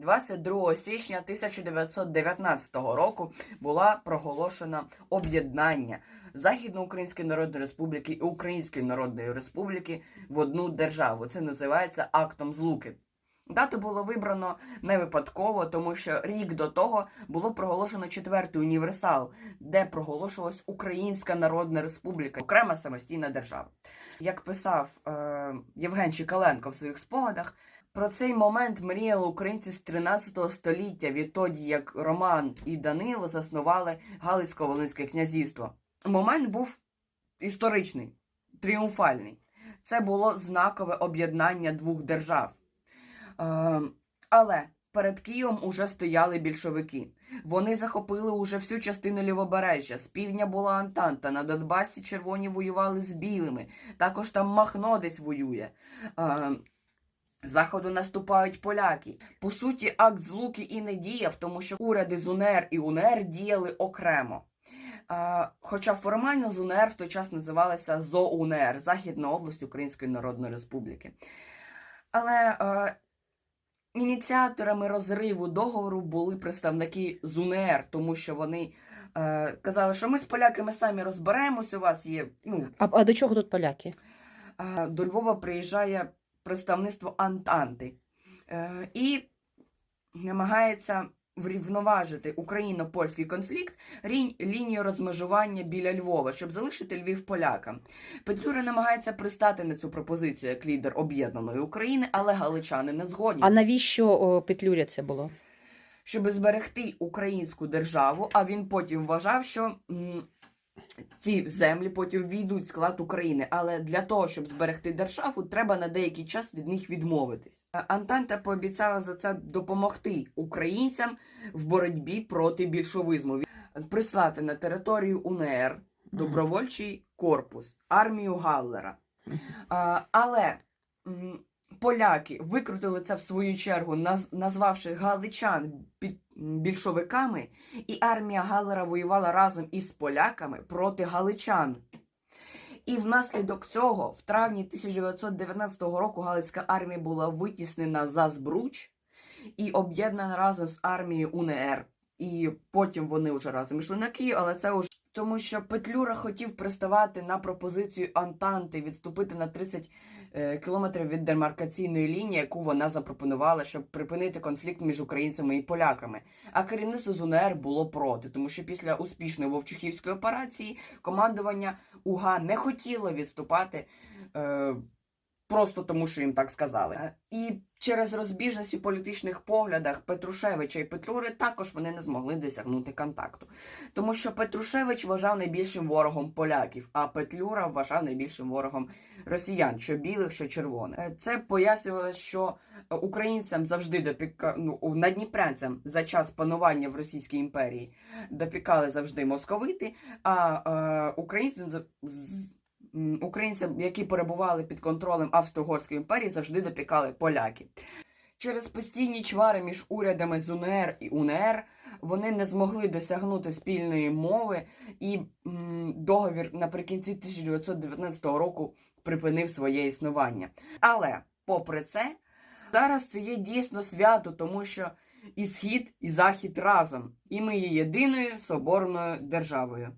22 січня 1919 року була проголошена об'єднання Західноукраїнської Народної Республіки і Української Народної Республіки в одну державу. Це називається актом злуки. Дату було вибрано не випадково, тому що рік до того було проголошено четвертий універсал, де проголошувалась Українська Народна Республіка, окрема самостійна держава. Як писав е, Євген Чікаленко в своїх спогадах, про цей момент мріяли українці з 13 століття, відтоді як Роман і Данило заснували Галицько-Волинське князівство. Момент був історичний, тріумфальний. Це було знакове об'єднання двох держав. Е, але перед Києвом уже стояли більшовики. Вони захопили уже всю частину лівобережжя. З півдня була Антанта, на Донбасі червоні воювали з білими. Також там Махно десь воює. Е, Заходу наступають поляки. По суті, акт злуки і не діяв, тому що уряди з УНР і УНР діяли окремо. Е, Хоча формально з УНР в той час називалася ЗОУНР Західна область Української Народної Республіки. Але е, ініціаторами розриву договору були представники з УНР, тому що вони е, казали, що ми з поляками самі розберемось. У вас є ну, А, а до чого тут поляки? е, до Львова приїжджає представництво Антанти е, і намагається врівноважити україно-польський конфлікт рінь, лінію розмежування біля Львова, щоб залишити Львів полякам. Петлюра намагається пристати на цю пропозицію як лідер об'єднаної України, але галичани не згодні. А навіщо о, Петлюрі це було? щоб зберегти українську державу, а він потім вважав, що ці землі потім війдуть в склад України. Але для того, щоб зберегти державу, треба на деякий час від них відмовитись. Антанта пообіцяла за це допомогти українцям в боротьбі проти більшовизму. Прислати на територію УНР добровольчий корпус, армію Галлера. Але поляки викрутили це в свою чергу, назвавши галичан більшовиками, і армія Галлера воювала разом із поляками проти галичан. І внаслідок цього, в травні 1919 року, Галицька армія була витіснена за Збруч і об'єднана разом з армією УНР. І потім вони вже разом йшли на Київ, але це вже тому, що Петлюра хотів приставати на пропозицію Антанти відступити на 30 е, кілометрів від демаркаційної лінії, яку вона запропонувала, щоб припинити конфлікт між українцями і поляками. А керівництво з УНР було проти, тому що після успішної Вовчухівської операції командування УГА не хотіло відступати. Е, Просто тому, що їм так сказали. І через розбіжності в політичних поглядах Петрушевича і Петлюри також вони не змогли досягнути контакту. Тому що Петрушевич вважав найбільшим ворогом поляків, а Петлюра вважав найбільшим ворогом росіян, що білих, що червоних. Е, Це пояснювало, що е, українцям завжди допіка... ну, надніпрянцям за час панування в Російській імперії допікали завжди московити, а е, українцям українцям, які перебували під контролем Австро-Угорської імперії, завжди допікали поляки. Через постійні чвари між урядами з УНР і УНР вони не змогли досягнути спільної мови, і м, договір наприкінці 1919 року припинив своє існування. Але, попри це, зараз це є дійсно свято, тому що і схід, і захід разом, і ми є єдиною соборною державою.